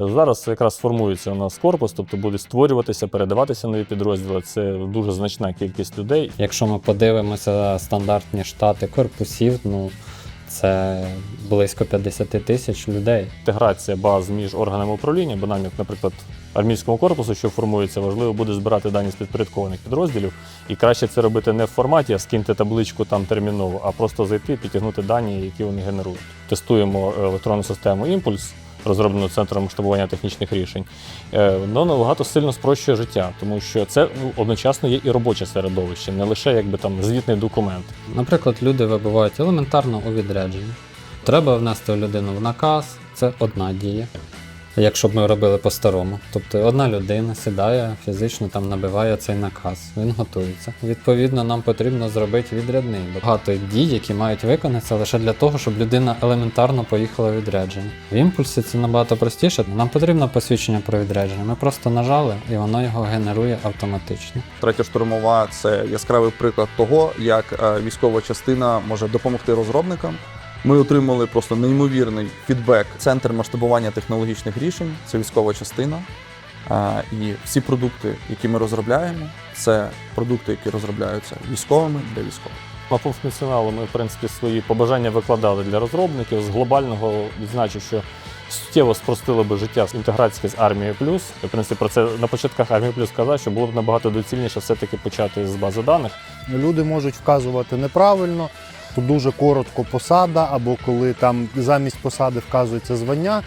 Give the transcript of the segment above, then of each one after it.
Зараз якраз формується у нас корпус, тобто будуть створюватися, передаватися нові підрозділи. Це дуже значна кількість людей. Якщо ми подивимося стандартні штати корпусів, ну це близько 50 тисяч людей. Інтеграція баз між органами управління, бо нам, як, наприклад, армійському корпусу, що формується, важливо буде збирати дані з підпорядкованих підрозділів. І краще це робити не в форматі, а скиньте табличку там терміново, а просто зайти, підтягнути дані, які вони генерують. Тестуємо е, електронну систему імпульс. Розроблену центром масштабування технічних рішень, Е, воно набагато сильно спрощує життя, тому що це ну, одночасно є і робоче середовище, не лише якби там звітний документ. Наприклад, люди вибувають елементарно у відрядженні. Треба внести людину в наказ, це одна дія. Якщо б ми робили по-старому. Тобто одна людина сідає, фізично там набиває цей наказ, він готується. Відповідно, нам потрібно зробити відрядний. Багато дій, які мають виконатися лише для того, щоб людина елементарно поїхала відрядження. В імпульсі це набагато простіше. Нам потрібно посвідчення про відрядження. Ми просто нажали і воно його генерує автоматично. Третя штурмова це яскравий приклад того, як е, військова частина може допомогти розробникам. Ми отримали просто неймовірний фідбек. Центр масштабування технологічних рішень це військова частина. І всі продукти, які ми розробляємо, це продукти, які розробляються військовими для військових. По функціоналу ми, в принципі, свої побажання викладали для розробників. З глобального відзначу, що суттєво спростило би життя інтеграції з армією плюс. В принципі, про це на початках армії плюс сказав, що було б набагато доцільніше все-таки почати з бази даних. Люди можуть вказувати неправильно, дуже коротко посада, або коли там замість посади вказується звання.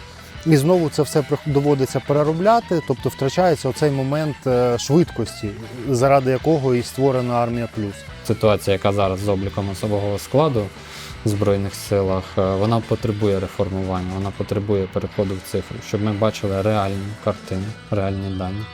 І знову це все доводиться переробляти, тобто втрачається оцей момент е, швидкості, заради якого і створена армія плюс. ситуація, яка зараз з обліком особового складу в Збройних силах, е, вона потребує реформування, вона потребує переходу в цифру, щоб ми бачили реальну картину, реальні дані.